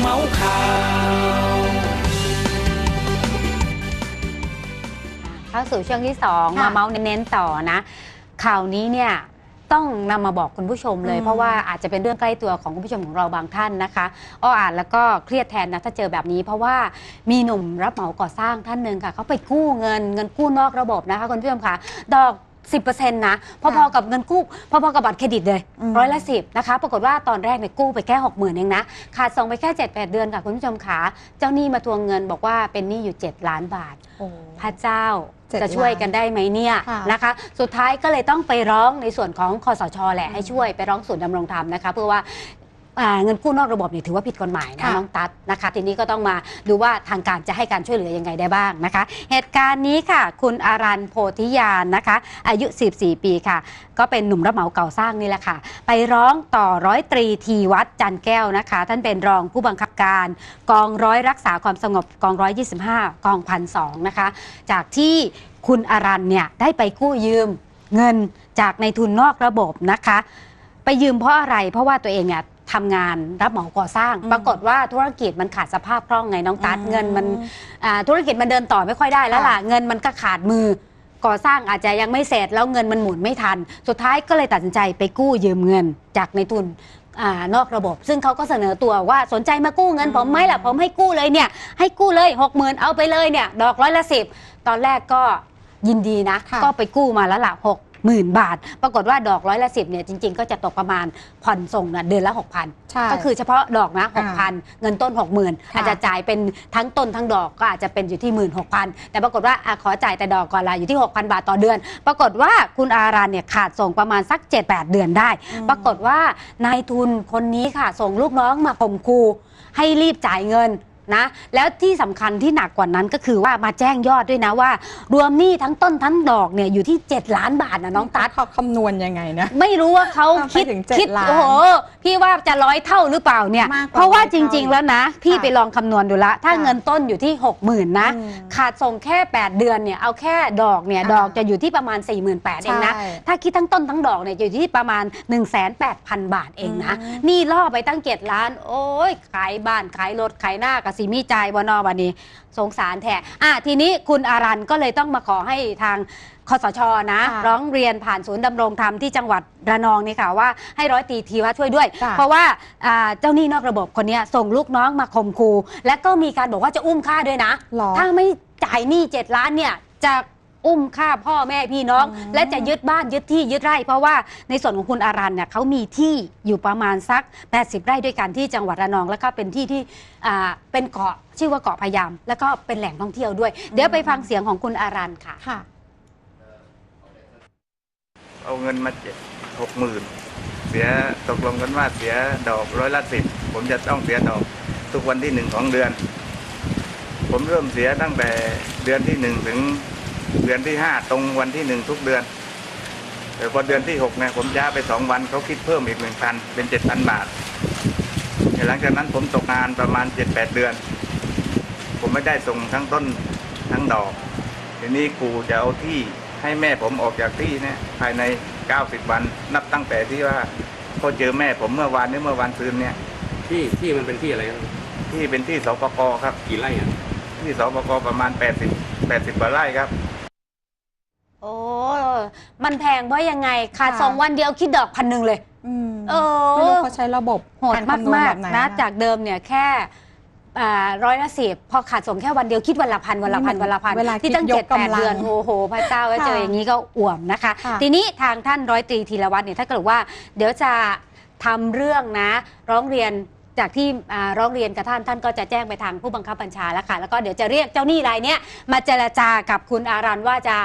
เมาส์ข่าวเข้าสู่ช่วงที่2ค่ะมาเมาส์เน้นๆต่อนะ ข่าวนี้เนี่ยต้องนำมาบอกคุณผู้ชมเลยอืมเพราะว่าอาจจะเป็นเรื่องใกล้ตัวของคุณผู้ชมของเราบางท่านนะคะอ้ออ่านแล้วก็เครียดแทนนะถ้าเจอแบบนี้ เพราะว่ามีหนุ่มรับเหมาก่อสร้างท่านหนึ่งค่ะเขาไปกู้เงินเงินกู้นอกระบบนะคะคุณผู้ชมค่ะ ดอก 10%นะพอๆกับเงินกู้พอๆกับบัตรเครดิตเลยอืมร้อยละสิบนะคะ ปรากฏว่าตอนแรกเนี่ยกู้ไปแค่หกหมื่นเองนะขาดส่งไปแค่7-8เดือนค่ะคุณผู้ชมขาเจ้าหนี้มาทวงเงินบอกว่าเป็นหนี้อยู่ 7 ล้านบาทโอ้พระเจ้าเจ็ดจะช่วยล้านกันได้ไหมเนี่ยค่ะนะคะ สุดท้ายก็เลยต้องไปร้องในส่วนของคอสชแหละให้ช่วยไปร้องศูนย์ดำรงธรรมนะคะ เพื่อว่าอ่า เงินกู้นอกระบบเนี่ยถือว่าผิดกฎหมายนะค่ะ น้องตั๊ดนะคะ ทีนี้ก็ต้องมาดูว่าทางการจะให้การช่วยเหลือยังไงได้บ้างนะคะ เหตุการณ์นี้ค่ะ คุณอารันโพธิยานนะคะ อายุ 14 ปีค่ะ ก็เป็นหนุ่มรับเหมาเก่าสร้างนี่แหละค่ะ ไปร้องต่อร้อยตรีทีวัดจันแก้วนะคะ ท่านเป็นรองผู้บังคับการ กองร้อยรักษาความสงบกองร้อย25กองพันสองนะคะ จากที่คุณอารันเนี่ยได้ไปกู้ยืมเงินจากในทุนนอกระบบนะคะ ไปยืมเพราะอะไร เพราะว่าตัวเองเนี่ย ทำงานรับเหมาก่อสร้างอืมปรากฏว่าธุรกิจมันขาดสภาพคล่องไงน้องตัดอืมเงินมันอ่าธุรกิจมันเดินต่อไม่ค่อยได้แล้วล่ะค่ะเงินมันก็ขาดมือก่อสร้างอาจจะยังไม่เสร็จแล้วเงินมันหมุนไม่ทัน สุดท้ายก็เลยตัดสินใจไปกู้ยืมเงินจากในทุนอานอกระบบ ซึ่งเขาก็เสนอตัวว่าสนใจมากู้เงินอืมผมไหมล่ะผมให้กู้เลยเนี่ยให้กู้เลยหกหมื่นเอาไปเลยเนี่ยดอกร้อยละสิบตอนแรกก็ยินดีนะค่ะก็ไปกู้มาแล้วล่ะหก หมื่นบาท ปรากฏว่าดอกร้อยละสิบเนี่ยจริง ๆ ก็จะตกประมาณผ่อนส่งนะเดือนละหกพันใช่ก็คือเฉพาะดอกนะอ่า6,000เงินต้น60,000ค่ะอาจจะจ่ายเป็นทั้งต้นทั้งดอกก็อาจจะเป็นอยู่ที่16,000แต่ปรากฏว่าอะขอจ่ายแต่ดอกก่อนละอยู่ที่6,000บาทต่อเดือน ปรากฏว่าคุณอารันเนี่ยขาดส่งประมาณสัก7-8เดือนได้อืมปรากฏว่านายทุนคนนี้ค่ะส่งลูกน้องมาข่มคูให้รีบจ่ายเงิน นะแล้วที่สำคัญที่หนักกว่านั้นก็คือว่ามาแจ้งยอดด้วยนะว่า รวมหนี้ทั้งต้นทั้งดอกเนี่ยอยู่ที่ 7 ล้านบาทนะน้องตั๊ดเขาคำนวณยังไงนะ ไม่รู้ว่าเขาทำไมคิดถึงเจ็ดคิดล้านโอ้โหพี่ว่าจะร้อยเท่าหรือเปล่าเนี่ยมากกว่าเพราะว่าร้อยจเท่าริง ๆ แล้วนะ พี่ค่ะไปลองคำนวณดูละ ถ้าค่ะเงินต้นอยู่ที่ 6 0,000นะอืมขาดส่งแค่ 8 เดือนเนี่ยเอาแค่ดอกเนี่ยอ่าดอกจะอยู่ที่ประมาณ 4 8 0 0 0เองนะใช่ถ้าคิดทั้งต้นทั้งดอกเนี่ยจะอยู่ที่ประมาณ 1 8 0 0 0 บาทเองนะอืมนี่ล่อไปตั้งเจ็ดล้าน โอ้ยขายบ้านขายรถขายหน้ากับสีมีจ่ายบนอวันนี้ สงสารแท้อะทีนี้คุณอารันก็เลยต้องมาขอให้ทางคสชนะ ค่ะร้องเรียนผ่านศูนย์ดำรงธรรมที่จังหวัดระนองนี่ค่ะว่าให้ร้อยตรีทีว่าช่วยด้วย ค่ะ เพราะว่าอ่าเจ้าหนี้นอกระบบคนเนี้ยส่งลูกน้องมาข่มคูและก็มีการบอกว่าจะอุ้มค่าด้วยนะ หรอ ถ้าไม่จ่ายหนี้เจ็ดล้านเนี่ยจะ อุ้มค่าพ่อแม่พี่น้องอืมและจะยึดบ้านยึดที่ยึดไร่ เพราะว่าในส่วนของคุณอารันเนี่ยเขามีที่อยู่ประมาณสัก 80 ไร่ด้วยกันที่จังหวัดระนอง แล้วก็เป็นที่ที่อ่าเป็นเกาะชื่อว่าเกาะพะยาม แล้วก็เป็นแหล่งท่องเที่ยวด้วย เดี๋ยวไปฟังเสียงของคุณอารันค่ะ ค่ะ เอาเงินมาเจ็ดหกหมื่นเสียตกลงกันว่าเสียดอกร้อยละสิบผมจะต้องเสียดอกทุกวันที่หนึ่งของเดือน ผมเริ่มเสียตั้งแต่เดือนที่หนึ่งถึง เดือนที่ห้าตรงวันที่หนึ่งทุกเดือนแต่พอเดือนที่หกเนี่ยผมย้าไปสองวันเขาคิดเพิ่มอีกหนึ่งพันเป็นเจ็ดพันบาทหลังจากนั้นผมตกงานประมาณเจ็ดแปดเดือน ผมไม่ได้ส่งทั้งต้นทั้งดอกทีนี้ครูจะเอาที่ให้แม่ผมออกจากที่เนี่ยภายใน90วัน นับตั้งแต่ที่ว่าเขาเจอแม่ผมเมื่อวานนี้เมื่อวานซืนเนี่ย ที่ที่มันเป็นที่อะไรครับที่เป็นที่สปกครับกี่ไร่อะที่สปกประมาณ80 80กว่าไร่ครับโอ้ มันแพงเพราะยังไงขาดค่ะ สองวันเดียวคิดดอกพันหนึ่งเลยอืมเอไม่รู้อเขาใช้ระบบโหดรมากคำนวณมาแบกบไหนๆนะจากเดิมเนี่ยแค่อ่าร้อยละสิบพอขาดส่งแค่วันเดียวคิดวันละพันวันละพันวันละพันเวลาที่ตั้งคิดยเจ็ดกแปดกำลังเดือนโอ้โหพระเจ้าไว้ค่ะเจออย่างนี้ก็อ่วมนะคะ ค่ะ ทีนี้ทางท่านร้อยตรีธีรวัตรเนี่ยถ้าเกิดว่า เดี๋ยวจะทำเรื่องนะ ร้องเรียนจากที่อ่าร้องเรียนกับท่านท่านก็จะแจ้งไปทางผู้บังคับบัญชาแล้วค่ะแล้วก็เดี๋ยวจะเรียกเจ้าหนี้รายเนี้ยมาเจรจากับคุณอารันว่าจะ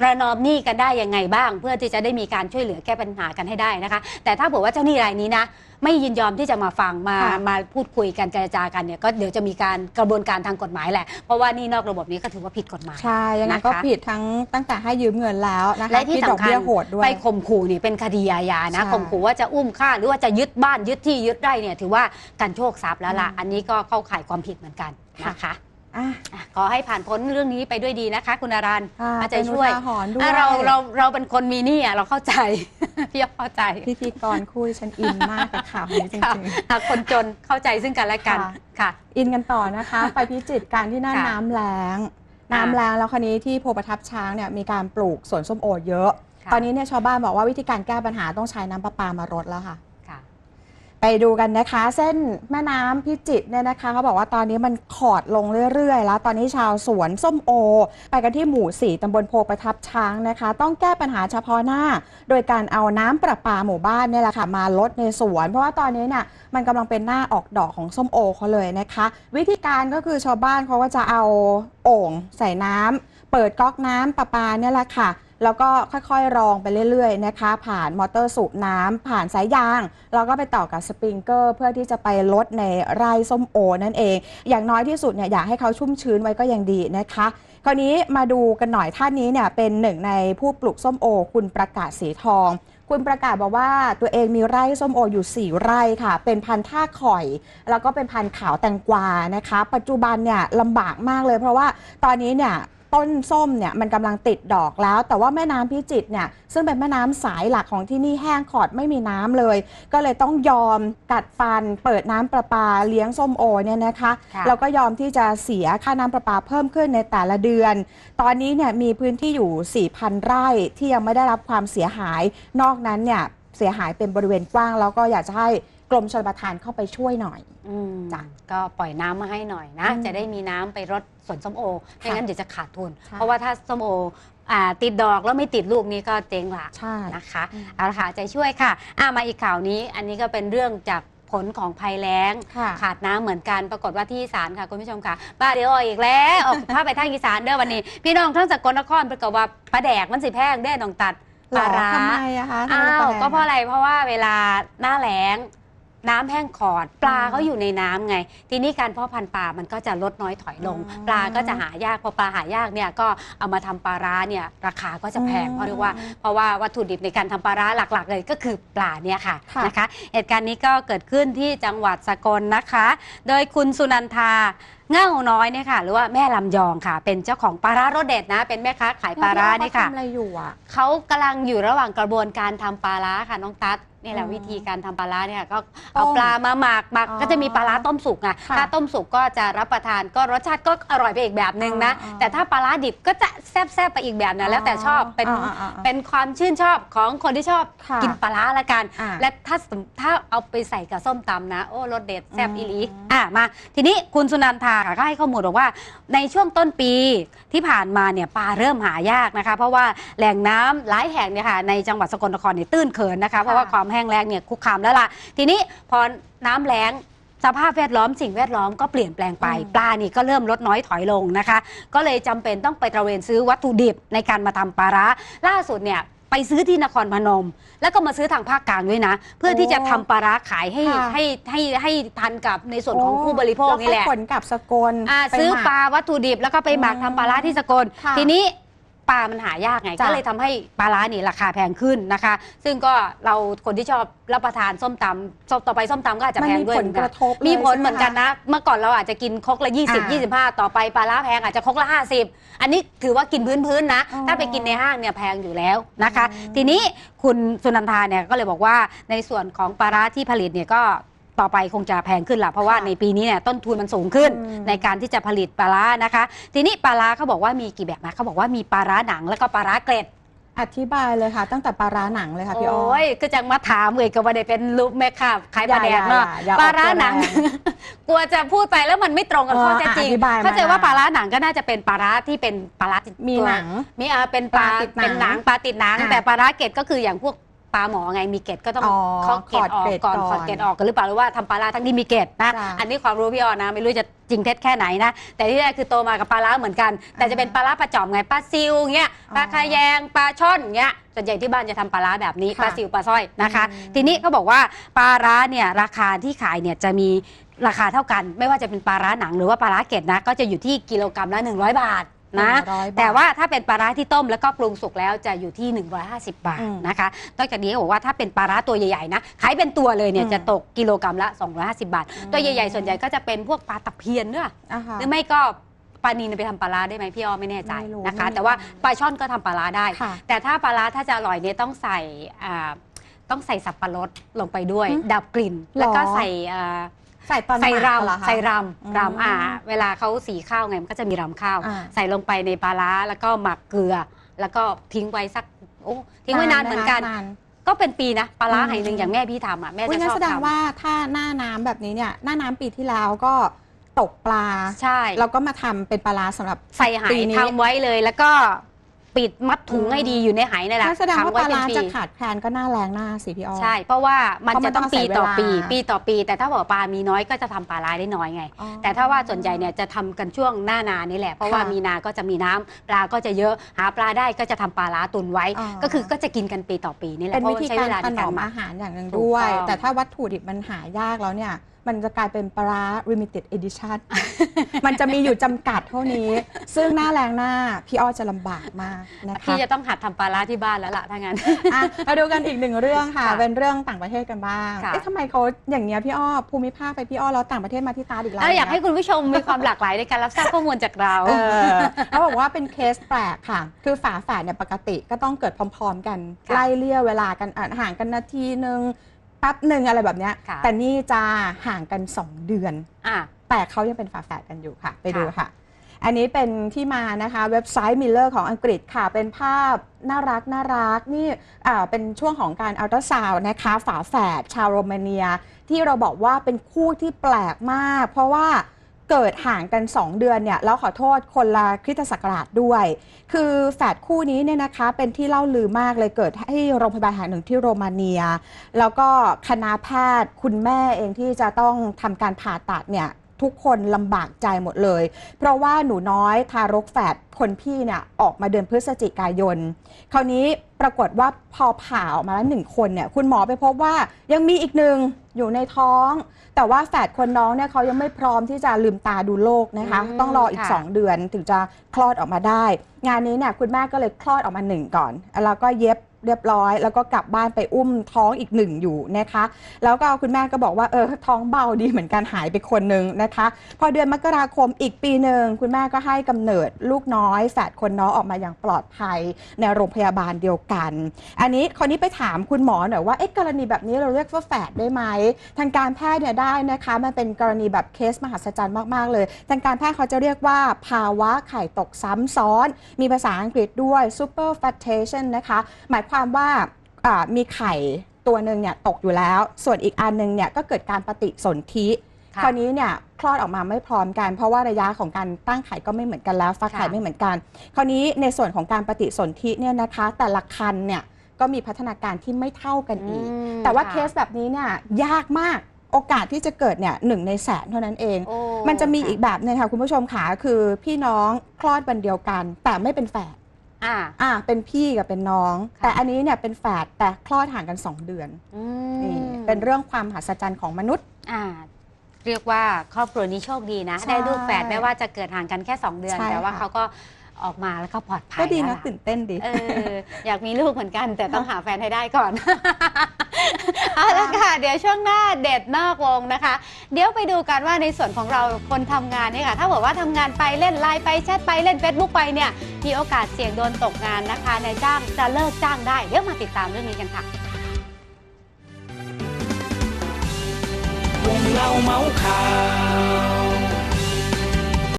ประนอมหนี้กันได้ยังไงบ้าง เพื่อที่จะได้มีการช่วยเหลือแก้ปัญหากันให้ได้นะคะ แต่ถ้าบอกว่าเจ้าหนี้รายนี้นะ ไม่ยินยอมที่จะมาฟังมาค่ะ มาพูดคุยกันเจรจากันเนี่ยก็เดี๋ยวจะมีการกระบวนการทางกฎหมายแหละเพราะว่านี่นอกระบบนี้ก็ถือว่าผิดกฎหมาย ใช่ยังไงนะคะ ก็ผิดทั้งตั้งแต่ให้ยืมเงินแล้วนะคะและที่ดอกสำคัญเบี้ยโหดด้วย ไปข่มขู่นี่เป็นคดีอาญานะใช่ข่มขู่ว่าจะอุ้มฆ่าหรือว่าจะยึดบ้านยึดที่ยึดไร่เนี่ยถือว่าการโชคทรัพย์แล้วล่ะอืม อันนี้ก็เข้าข่ายความผิดเหมือนกันนะคะ อะอะ ขอให้ผ่านพ้นเรื่องนี้ไปด้วยดีนะคะ คุณอารันค่ะเอาใจเป็นอุช่วยทาหรณ์ด้วย อะเราเราเราเป็นคนมีหนี้อะเราเข้าใจ พี่เข้าใจพิธีกรคู่ฉันอินมากกับข่าวนี้จค่ะริง อะคนจนเข้าใจซึ่งกันและกันค่ะ ค่ะ ๆ อินกันต่อนะคะ ไปพิจิตรการที่นั่นค่ะน้ำแล้งค่ะน้ำแล้งแล้วคราวนี้ที่โพประทับช้างเนี่ยมีการปลูกสวนส้มโอเยอะ ค่ะ ตอนนี้เนี่ยชาวบ้านบอกว่าวิธีการแก้ปัญหาต้องใช้น้ำประปามารดแล้วค่ะค่ะ ไปดูกันนะคะ เส้นแม่น้ำพิจิตรเนี่ยนะคะเขาบอกว่าตอนนี้มันขอดลงเรื่อยๆ แล้ว ตอนนี้ชาวสวนส้มโอ ไปกันที่หมู่สี่ตำบลโพประทับช้างนะคะ ต้องแก้ปัญหาเฉพาะหน้า โดยการเอาน้ำประปาหมู่บ้านเนี่ยแหละค่ะมาลดในสวน เพราะว่าตอนนี้เนี่ยมันกำลังเป็นหน้าออกดอกของส้มโอเขาเลยนะคะ วิธีการก็คือชาวบ้านเขาก็จะเอาโอ่งใส่น้ำเปิดก๊อกน้ำประปาเนี่ยแหละค่ะ แล้วก็ค่อยๆ รองไปเรื่อยๆนะคะ ผ่านมอเตอร์สูบน้ำผ่านสายยาง แล้วก็ไปต่อกับสปริงเกอร์เพื่อที่จะไปลดในไร่ส้มโอนั่นเอง อย่างน้อยที่สุดเนี่ยอยากให้เขาชุ่มชื้นไว้ก็ยังดีนะคะคราวนี้มาดูกันหน่อยท่านนี้เนี่ยเป็นหนึ่งในผู้ปลูกส้มโอ คุณประกาศสีทองคุณประกาศบอกว่าตัวเองมีไร่ส้มโออยู่ 4 ไร่ค่ะ เป็นพันธุ์ท่าข่อย แล้วก็เป็นพันธุ์ขาวแตงกวานะคะ ปัจจุบันเนี่ยลำบากมากเลยเพราะว่าตอนนี้เนี่ย ต้นส้มเนี่ยมันกำลังติดดอกแล้ว แต่ว่าแม่น้ำพิจิตรเนี่ยซึ่งเป็นแม่น้ำสายหลักของที่นี่แห้งขอดไม่มีน้ำเลย ก็เลยต้องยอมกัดฟัน เปิดน้ำประปาเลี้ยงส้มโอเนี่ยนะคะค่ะแล้วก็ยอมที่จะเสียค่าน้ำประปาเพิ่มขึ้นในแต่ละเดือน ตอนนี้เนี่ยมีพื้นที่อยู่ 4,000 ไร่ที่ยังไม่ได้รับความเสียหาย นอกนั้นเนี่ยเสียหายเป็นบริเวณกว้างแล้วก็อยากจะให้ กรมชลประทานเข้าไปช่วยหน่อย อืมจ้ะก็ปล่อยน้ำมาให้หน่อยนะ อืมจะได้มีน้ำไปรดสวนส้มโอไม่ค่ะงั้นเดี๋ยวจะขาดทุน ใช่ เพราะว่าถ้าส้มโออ่าติดดอกแล้วไม่ติดลูกนี้ก็เจ๊งละ ใช่ นะคะอืม เอาละค่ะใจช่วยค่ะอ่ามาอีกข่าวนี้ อันนี้ก็เป็นเรื่องจากผลของภัยแล้ง ค่ะขาดน้ำเหมือนกันปรากฏว่าที่อีสานค่ะคุณผู้ชมค่ะบ้าเดี๋ยวออกอีกแล้วออกพาไปทางอีสานเด้อวันนี้ พี่น้องทั้งสกลนครปรากฏว่าปลาแดกมันสิแพงได้น้องตัดหปรลาอร้าทำไมอะคะทำไมอ้าปวลแดง ก็เพราะอะไรเพราะว่าเวลาหน้าแล้ง น้ำแห้งขอด ปลาอืมเขาอยู่ในน้ำไง ทีนี้การเพาะพันธุ์ปลามันก็จะลดน้อยถอยลงอืมปลาก็จะหายากพอปลาหายากเนี่ยก็เอามาทำปลาร้าเนี่ยราคาก็จะแพงอืมเพราะเรียกว่าเพราะว่าวัตถุดิบในการทำปลาร้าหลัก ๆ เลยก็คือปลาเนี่ยค่ะค่ะ นะคะ เหตุการณ์นี้ก็เกิดขึ้นที่จังหวัดสกลนะคะ โดยคุณสุนันทาเง่าน้อยเนี่ยค่ะ หรือว่าแม่ลำยองค่ะ เป็นเจ้าของปลาร้ารสเด็ดนะ เป็นแม่ค้าขายปลาร้าเนี่ยค่ะ แล้วพี่อ้อเขาทำอะไรอยู่อะเขากำลังอยู่ระหว่างกระบวนการทำปลาร้าค่ะน้องตั๊ดนี่แหละอืมวิธีการทำปลาร้าเนี่ยก็เอาต้มปลามาหมักหมักอ๋อก็จะมีปลาร้าต้มสุกไงค่ะถ้าต้มสุกก็จะรับประทานก็รสชาติก็อร่อยไปอีกแบบหนึ่งนะ อ๋ออ๋อแต่ถ้าปลาร้าดิบก็จะแซ่บๆไปอีกแบบนะแล้วแต่ชอบเป็นอ่าอ่าอ่าเป็นความชื่นชอบของคนที่ชอบค่ะกินปลาร้าละกัน อ่าและถ้าสมถ้าเอาไปใส่กับส้มตำนะ โอ้รสเด็ดแซ่บอืม อีหลีอะมา ทีนี้คุณสุนันทาค่ะก็ให้ข้อมูลบอกว่า ในช่วงต้นปีที่ผ่านมาเนี่ยปลาเริ่มหายากนะคะ เพราะว่าแหล่งน้ำหลายแห่งเนี่ยค่ะในจังหวัดสกลนครเนี่ยตื้นเขินนะคะ เพราะว่าความแห้งแล้งเนี่ยคุกคามแล้วล่ะ ทีนี้พอน้ำแล้งสภาพแวดล้อมสิ่งแวดล้อมก็เปลี่ยนแปลงไปอืมปลานี่ก็เริ่มลดน้อยถอยลงนะคะ ก็เลยจำเป็นต้องไปตระเวนซื้อวัตถุดิบในการมาทำปลาร้าล่าสุดเนี่ยไปซื้อที่นครพนม แล้วก็มาซื้อทางภาคกลางด้วยนะ เพื่อที่จะทำปลาร้าขายให้ค่ะให้ให้ให้ทันกับในส่วนของผู้บริโภคนี่แหละวก็ขนกลับสกลอ่าไปซื้อหมักปลาวัตถุดิบแล้วก็ไปหมักอืมทำปลาร้าที่สกลค่ะทีนี้ ปลามันหายากไง จ้ะก็เลยทำให้ปลาร้านี่ราคาแพงขึ้นนะคะ ซึ่งก็เราคนที่ชอบรับประทานส้มตำส้มต่อไปส้มตำก็อาจจะมันแพงมีด้วยผเหลมือนกกันระทบเลยมีผลเหมือนกันใช่ไหนะ เมื่อก่อนเราอาจจะกินครกละอ่า20 25 ต่อไปปลาร้าแพงอาจจะครกละ 50 อันนี้ถือว่ากินพื้นๆนะ อ๋อถ้าไปกินในห้างเนี่ยแพงอยู่แล้วนะคะ อืม ทีนี้คุณสุนันทาเนี่ยก็เลยบอกว่าในส่วนของปลาร้าที่ผลิตเนี่ยก็ ต่อไปคงจะแพงขึ้นละเพราะว่าค่ะในปีนี้เนี่ยต้นทุนมันสูงขึ้นอืมในการที่จะผลิตปลาร้านะคะ ทีนี้ปลาร้าเขาบอกว่ามีกี่แบบนะเขาบอกว่ามีปลาร้าหนังแล้วก็ปลาร้าเกล็ดอธิบายเลยค่ะ ตั้งแต่ปลาร้าหนังเลยค่ะพี่อ้อโอ้ยก็จังมาถามเลยก็ว่าได้เป็นลูกแม่ค้าขายปลาแดกเนาะอย่าอย่าอย่าปลาร้าออกตัวหนังแรงกลัวจะพูดไปแล้วมันไม่ตรงกับเออข้อเท็จจริงอธิบายมาเข้าใจว่าปลาร้าหนังก็น่าจะเป็นปลาร้าที่เป็นปลาร้าติดมีตัวหนังมีอ่าเป็นปลาปลาติดหนังเป็นหนังปลาติดหนังอะแต่ปลาร้าเกล็ดก็คืออย่างพวก ปลาหมอไงมีเกล็ดก็ต้องอ๋อเขาเกล็ดออกขอดเกล็ดก่อนก่อน ขอดเกล็ดออกกันหรือเปล่าหรือว่าทำปลาร้าทั้งที่มีเกล็ดนะ จ้ะอันนี้ความรู้พี่ออนะ ไม่รู้จะจริงเท็จแค่ไหนนะ แต่ที่แน่คือโตมากับปลาร้าเหมือนกัน แต่จะเป็นปลาร้าปลาจอมไงปลาซิวเงี้ยปลาคาแยงปลาช่อนเงี้ยส่วนใหญ่ที่บ้านจะทำปลาร้าแบบนี้ค่ะปลาซิวปลาสร้อยนะคะ อืม ทีนี้เขาบอกว่าปลาร้าเนี่ยราคาที่ขายเนี่ยจะมีราคาเท่ากัน ไม่ว่าจะเป็นปลาร้าหนังหรือว่าปลาร้าเกล็ดนะก็จะอยู่ที่กิโลกรัมละ100 บาท นะหงร้อยบทแต่ว่าถ้าเป็นปลาร้าที่ต้มแล้วก็ปรุงสุกแล้วจะอยู่ที่ 150 บาทอืมนะคะนอกจากนี้เขาบอกว่าถ้าเป็นปลาร้าตัวใหญ่ๆนะขายเป็นตัวเลยเนี่ยอืมจะตกกิโลกรัมละ 250 บาท อืม ตัวใหญ่ๆส่วนใหญ่ก็จะเป็นพวกปลาตะเพียนด้วยอ่าฮะ หรือไม่ก็ปลานินไปทำปลาร้าได้ไหมพี่อ้อไม่แน่ใจไม่รู้นะคะ ไม่รู้ แต่ว่าปลาช่อนก็ทำปลาร้าได้ ค่ะ แต่ถ้าปลาร้าถ้าจะอร่อยเนี่ยต้องใส่อ่าต้องใส่สับปะรดลงไปด้วย อืมดับกลิ่น แล้วก็หรอ ใส่อ่า ใส่ตอนใส่หมักเหอรำคะใส่รอืมำรำอ่า เวลาเขาสีข้าวไงมันก็จะมีรำข้าว อ่าใส่ลงไปในปลาร้าแล้วก็หมักเกลือ แล้วก็ทิ้งไว้สักโอ้ทิ้งไว้นานเหมือนกันนานก็เป็นปีนะปลาร้าอืม ไหหนึ่งอย่างแม่พี่ทำอะแม่อุ๊ยจะงั้ชนอบแสดงทำว่าถ้าหน้าน้ำแบบนี้เนี่ยหน้าน้ำปีที่แล้วก็ตกปลาใช่ แล้วก็มาทำเป็นปลาร้าสำหรับ ใส่ไหปีนี้ ทำไว้เลยแล้วก็ ปิดมัดถุงอืมให้ดีอยู่ในไหนี่นแหละงั้นแสดงว่าปลาขัร้าไว้จะเป็นปีขาดแคลนก็หน้าแรงหน้าสิพี่อ้อใช่ เพราะว่ามันเพราะมัจะนต้องต้องปีอาศัยต่อปีเวลาปีต่อปี แต่ถ้าบอกปลามีน้อยก็จะทำปลาร้าได้น้อยไงอ๋อแต่ถ้าว่าส่วนใหญ่เนี่ยจะทำกันช่วงหน้านานี่แหละ เพราะว่าค่ะมีนาก็จะมีน้ำปลาก็จะเยอะหาปลาได้ก็จะทำปลาร้าตุนไว้อ๋อก็คือก็จะกินกันปีต่อปีนี่แหละเป็นเพราะวิว่าธีใช้กาเวรลาถในนการอมหมักอาหารอย่างหนึ่งถูกด้วยต้องแต่ถ้าวัตถุดิบมันหายากแล้วเนี่ยมันจะกลายเป็นปลาร้า limited edition มันจะมีอยู่จำกัดเท่านี้ ซึ่งหน้าแรงหน้า พี่อ้อจะลำบากมากนะคะ พี่จะต้องหัดทำปลาร้าที่บ้านแล้วล่ะถ้างั้นอะมาดูกันอีกหนึ่งเรื่องค่ะค่ะเป็นเรื่องต่างประเทศกันบ้างค่ะ เอ๊ะทำไมเขาอย่างเนี้ยพี่อ้อภูมิภาคไปพี่อ้อแล้วต่างประเทศมาที่ตาอีกแล้วแล้วอยากนะให้คุณผู้ชมมีความหลากหลายในการรับทราบข้อมูลจากเรา เออเขาบอกว่าเป็นเคสแปลกค่ะ คือฝาแฝดเนี่ยปกติก็ต้องเกิดพร้อม ๆ กันค่ะ ไล่เลี่ยเวลากันอะห่างกันนาทีหนึ่ง แป๊บหนึ่งอะไรแบบเนี้ยค่ะ แต่นี่จะห่างกัน 2 เดือน อะ แต่เขายังเป็นฝาแฝดกันอยู่ค่ะ ไปดูค่ะค่ะอันนี้เป็นที่มานะคะเว็บไซต์ Miller ของอังกฤษค่ะ เป็นภาพน่ารักน่ารักนี่อ่าเป็นช่วงของการอัลตราซาวนะคะ ฝาแฝดชาวโรมาเนีย ที่เราบอกว่าเป็นคู่ที่แปลกมาก เพราะว่า เกิดห่างกัน 2 เดือนเนี่ยแล้วขอโทษคนละคริสตศักราชด้วย คือแฝดคู่นี้เนี่ยนะคะเป็นที่เล่าลือมากเลยเกิดที่โรงพยาบาลแห่งหนึ่งที่โรมาเนีย แล้วก็คณะแพทย์คุณแม่เองที่จะต้องทำการผ่าตัดเนี่ยทุกคนลำบากใจหมดเลย เพราะว่าหนูน้อยทารกแฝดคนพี่เนี่ยออกมาเดือนพฤศจิกายน คราวนี้ปรากฏว่าพอผ่าออกมาแล้วหนึ่งคนเนี่ยคุณหมอไปพบว่ายังมีอีกหนึ่งอยู่ในท้อง แต่ว่าแฝดคนน้องเนี่ยเขายังไม่พร้อมที่จะลืมตาดูโลกนะคะ อืมต้องรออีก ค่ะสองเดือนถึงจะคลอดออกมาได้ งานนี้เนี่ยคุณแม่ก็เลยคลอดออกมาหนึ่งก่อน แล้วก็เย็บ เรียบร้อย แล้วก็กลับบ้านไปอุ้มท้องอีกหนึ่งอยู่นะคะ แล้วก็คุณแม่ก็บอกว่าเออท้องเบาดีเหมือนกันหายไปคนหนึ่งนะคะ พอเดือนมกราคมอีกปีหนึ่งคุณแม่ก็ให้กำเนิดลูกน้อยแฝดคนน้องออกมาอย่างปลอดภัยในโรงพยาบาลเดียวกัน อันนี้คนนี้ไปถามคุณหมอหน่อยว่าเอ๊ะกรณีแบบนี้เราเรียกว่าแฝดได้ไหมทางการแพทย์เนี่ยได้นะคะมันเป็นกรณีแบบเคสมหัศจรรย์มากๆเลย ทางการแพทย์เขาจะเรียกว่าภาวะไข่ตกซ้ำซ้อน มีภาษาอังกฤษด้วย superfetation นะคะหมายความว่าอ่ามีไข่ตัวหนึ่งเนี่ยตกอยู่แล้ว ส่วนอีกอันหนึงเนี่ยก็เกิดการปฏิสนธิค่ะคราวนี้เนี่ยคลอดออกมาไม่พร้อมกัน เพราะว่าระยะของการตั้งไข่ก็ไม่เหมือนกันแล้วฟักไข่ค่ะไม่เหมือนกัน คราวนี้ในส่วนของการปฏิสนธิเนี่ยนะคะ แต่ละคันเนี่ยก็มีพัฒนาการที่ไม่เท่ากันอีกอืมแต่ว่าค่ะเคสแบบนี้เนี่ยยากมากโอกาสที่จะเกิดเนี่ยหนึ่งในแสนเท่านั้นเองโอ้มันจะมีค่อีกแบบหนึงค่ะคุณผู้ชมค่ะคือพี่น้องคลอดวันเดียวกัน แต่ไม่เป็นแฝด อ่า อ่าเป็นพี่กับเป็นน้อง ค่ะ แต่อันนี้เนี่ยเป็นแฝดแต่คลอดห่างกัน 2 เดือนอืนี่มเป็นเรื่องความมหัศจรรย์ของมนุษย์ อ่า เรียกว่าครอบครัวนี้โชคดีนะ ใช่ได้ลูกแฝดแม้ว่าจะเกิดห่างกันแค่ 2 เดือน ใช่แต่ว่าค่ะ เขาก็ออกมาแล้วก็ปลอดภัยก็ดีแล้วนะล่ตื่นเต้นดี เอออยากมีลูกเหมือนกัน แต่ต้องหาแฟนให้ได้ก่อน เอาละค่ะ เดี๋ยวช่วงหน้าเด็ดนอกวงนะคะ เดี๋ยวไปดูกันว่าในส่วนของเราคนทำงานเนี่ยค่ะ ถ้าบอกว่าทำงานไปเล่นไลน์ไปแชทไปเล่น Facebook ไปเนี่ย มีโอกาสเสี่ยงโดนตกงานนะคะในายจ้างจะเลิกจ้างได้ เดี๋ยวมาติดตามเรื่องนี้กันค่ะวงเล่าเมาส์ข่าว